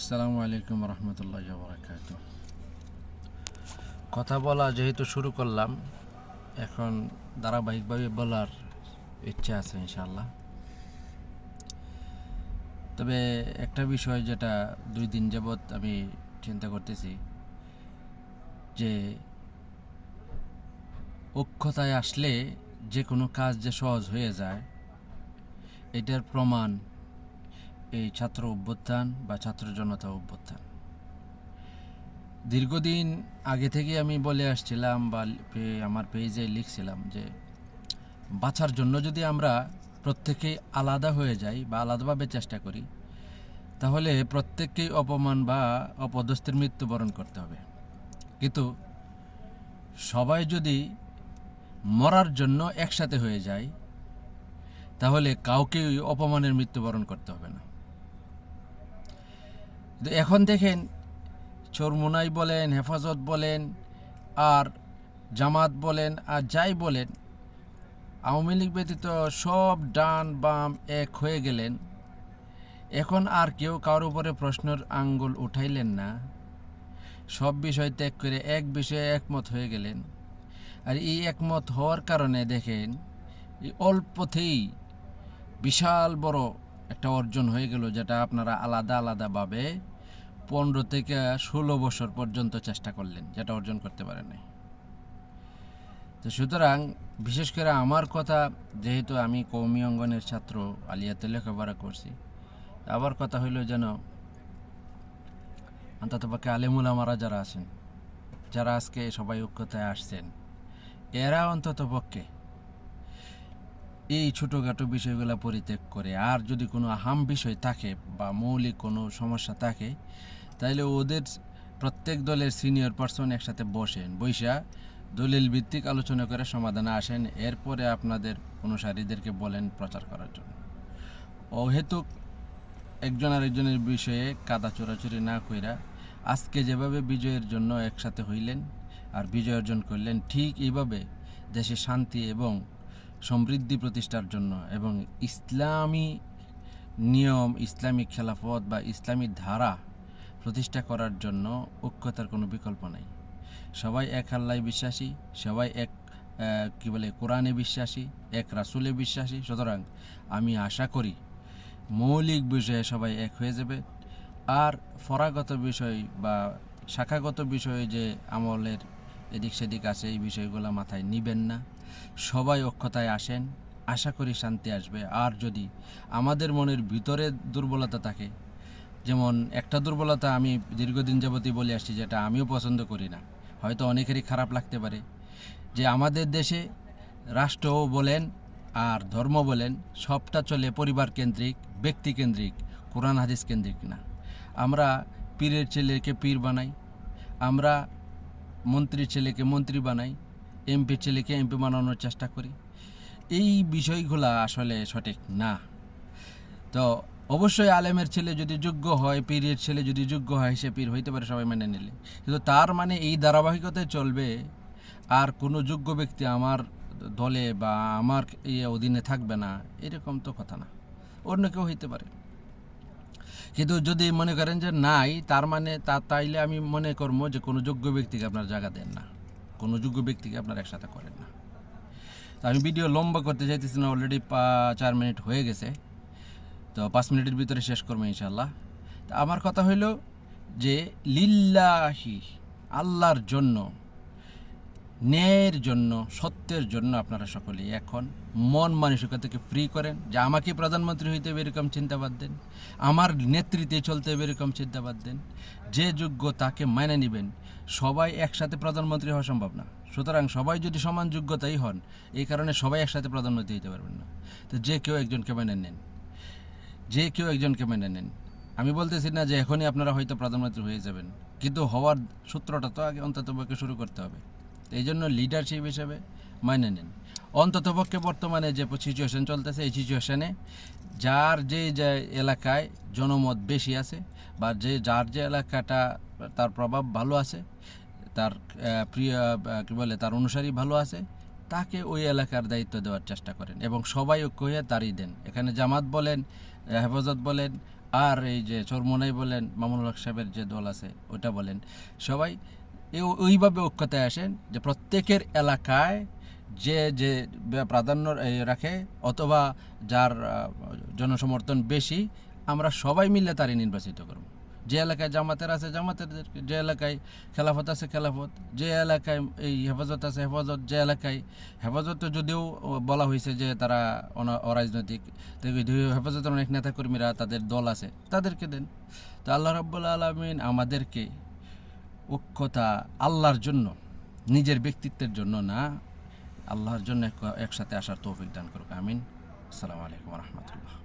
আসসালামু আলাইকুম রহমতুল্লাহ বরাকাত কথা বলা যেহেতু শুরু করলাম, এখন ধারাবাহিকভাবে বলার ইচ্ছা আছে ইনশাল্লাহ তবে একটা বিষয় যেটা দুই দিন যাবৎ আমি চিন্তা করতেছি, যে অক্ষতায় আসলে যে কোনো কাজ যে সহজ হয়ে যায়, এটার প্রমাণ এই ছাত্র অভ্যুত্থান বা ছাত্র জনতা অভ্যুত্থান। দীর্ঘদিন আগে থেকে আমি বলে আসছিলাম বা আমার পেজে লিখছিলাম যে বাঁচার জন্য যদি আমরা প্রত্যেকেই আলাদা হয়ে যাই বা আলাদাভাবে চেষ্টা করি, তাহলে প্রত্যেককেই অপমান বা অপদস্থের মৃত্যুবরণ করতে হবে। কিন্তু সবাই যদি মরার জন্য একসাথে হয়ে যায়, তাহলে কাউকেই অপমানের মৃত্যুবরণ করতে হবে না। এখন দেখেন, চরমুনাই বলেন, হেফাজত বলেন, আর জামাত বলেন, আর যাই বলেন, আওয়ামী লীগ ব্যতীত সব ডান বাম এক হয়ে গেলেন। এখন আর কেউ কারোর উপরে প্রশ্নের আঙ্গুল উঠাইলেন না। সব বিষয় ত্যাগ করে এক বিষয়ে একমত হয়ে গেলেন। আর এই একমত হওয়ার কারণে দেখেন অল্পতেই বিশাল বড় একটা অর্জন হয়ে গেল যেটা আপনারা আলাদা আলাদাভাবে পনেরো থেকে ষোলো বছর পর্যন্ত চেষ্টা করলেন, যেটা অর্জন করতে পারেন নাই। তো সুতরাং বিশেষ করে আমার কথা, যেহেতু আমি কৌমি অঙ্গনের ছাত্র, আলিয়াতে লেখাপড়া করছি, আবার কথা হইল যেন অন্তত পক্ষে আলেমুল আমারা যারা আছেন, যারা আজকে সবাই ঐক্যতায় আসছেন, এরা অন্তত পক্ষে এই ছোটোখাটো বিষয়গুলো পরিত্যাগ করে। আর যদি কোনো আহাম বিষয় থাকে বা মৌলিক কোনো সমস্যা থাকে তাহলে ওদের প্রত্যেক দলের সিনিয়র পার্সন একসাথে বসেন বৈশা দলিল ভিত্তিক আলোচনা করে সমাধানে আসেন, এরপরে আপনাদের অনুসারীদেরকে বলেন প্রচার করার জন্য। অহেতুক একজন আরেকজনের বিষয়ে কাদা চোরাচুরি না কইরা আজকে যেভাবে বিজয়ের জন্য একসাথে হইলেন আর বিজয় অর্জন করলেন, ঠিক এইভাবে দেশে শান্তি এবং সমৃদ্ধি প্রতিষ্ঠার জন্য এবং ইসলামী নিয়ম ইসলামিক খেলাফত বা ইসলামী ধারা প্রতিষ্ঠা করার জন্য ঐক্যতার কোনো বিকল্প নাই। সবাই এক আল্লাহ বিশ্বাসী, সবাই এক কি বলে, কোরআনে বিশ্বাসী, এক রাসুলে বিশ্বাসী। সুতরাং আমি আশা করি মৌলিক বিষয়ে সবাই এক হয়ে যাবে। আর ফরাগত বিষয় বা শাখাগত বিষয়ে যে আমলের এদিক সেদিক আছে, এই বিষয়গুলো মাথায় নিবেন না। সবাই অক্ষতায় আসেন, আশা করি শান্তি আসবে। আর যদি আমাদের মনের ভিতরে দুর্বলতা থাকে, যেমন একটা দুর্বলতা আমি দীর্ঘদিন যাবতই বলে আসছি, যেটা আমিও পছন্দ করি না, হয়তো অনেকেরই খারাপ লাগতে পারে। যে আমাদের দেশে রাষ্ট্রও বলেন আর ধর্ম বলেন, সবটা চলে পরিবার কেন্দ্রিক, ব্যক্তি কেন্দ্রিক, কোরআন, হাদিস কেন্দ্রিক না। আমরা পীরের ছেলেকে পীর বানাই, আমরা মন্ত্রীর ছেলেকে মন্ত্রী বানাই এমপির ছেলেকে এমপি বানানোর চেষ্টা করি। এই বিষয়গুলা আসলে সঠিক না। তো অবশ্যই আলেমের ছেলে যদি যোগ্য হয়, পীরের ছেলে যদি যোগ্য হয়, সে পীর হইতে পারে সবাই মেনে নিলে। কিন্তু তার মানে এই ধারাবাহিকতায় চলবে, আর কোনো যোগ্য ব্যক্তি আমার দলে বা আমার ইয়ে অধীনে থাকবে না, এরকম তো কথা না। অন্য কেউ হইতে পারে। কিন্তু যদি মনে করেন যে নাই, তার মানে তা তাইলে আমি মনে করব যে কোনো যোগ্য ব্যক্তিকে আপনার জায়গা দেন না। কোনো যোগ্য ব্যক্তিকে আপনার একসাথে করেন না। তো আমি ভিডিও লম্বা করতে চাইতেছি না অলরেডি চার মিনিট হয়ে গেছে। তো পাঁচ মিনিটের ভিতরে শেষ করব ইনশাল্লাহ তা আমার কথা হইল যে লিল্লাহি, আল্লাহর জন্য ন্যায়ের জন্য, সত্যের জন্য আপনারা সকলেই এখন মন মানসিকতাকে ফ্রি করেন। যে আমাকে প্রধানমন্ত্রী হইতে হবে এরকম চিন্তাবাদ দেন। আমার নেতৃত্বে চলতে হবে এরকম চিন্তাবাদ দেন। যে যোগ্য তাকে মেনে নেবেন। সবাই একসাথে প্রধানমন্ত্রী হওয়া সম্ভব না। সুতরাং সবাই যদি সমান যোগ্যতাই হন, এই কারণে সবাই একসাথে প্রধানমন্ত্রী হতে পারবেন না। তো যে কেউ একজনকে মেনে নেন। যে কেউ একজনকে মেনে নেন। আমি বলতেছি না যে এখনই আপনারা হয়তো প্রধানমন্ত্রী হয়ে যাবেন। কিন্তু হওয়ার সূত্রটা তো আগে অন্ততপক্ষে শুরু করতে হবে। এই জন্য লিডারশিপ হিসেবে মেনে নেন। অন্ততপক্ষে বর্তমানে যে সিচুয়েশন চলতেছে, এই সিচুয়েশনে যার যে যে এলাকায় জনমত বেশি আছে বা যে যার যে এলাকাটা তার প্রভাব ভালো আছে, তার প্রিয় কী বলে, তার অনুসারী ভালো আছে, তাকে ওই এলাকার দায়িত্ব দেওয়ার চেষ্টা করেন এবং সবাই ঐক্য হয়ে তারই দেন। এখানে জামাত বলেন, হেফাজত বলেন, আর এই যে চরমোনাই বলেন, মামুনুল হক সাহেবের যে দল আছে ওটা বলেন। সবাই ওইভাবে ঐক্যতায় আসেন যে প্রত্যেকের এলাকায় যে যে প্রাধান্য রাখে অথবা যার জনসমর্থন বেশি, আমরা সবাই মিলে তারই নির্বাচিত করব। যে এলাকায় জামাতের আছে, জামাতের যে এলাকায় খেলাফত আছে, খেলাফত। যে এলাকায় এই হেফাজত আছে, হেফাজত। যে এলাকায় হেফাজত যদিও বলা হয়েছে যে তারা অরাজনৈতিক। হেফাজতের অনেক নেতাকর্মীরা তাদের দল আছে, তাদেরকে দেন। তো আল্লাহ রাব্বুল আলমিন আমাদেরকে ঐক্যতা আল্লাহর জন্য, নিজের ব্যক্তিত্বের জন্য না, আল্লাহর জন্য একসাথে আসার তৌফিক দান করুক, আমিন। আসসালামু আলাইকুম রহমতুল্লাহ।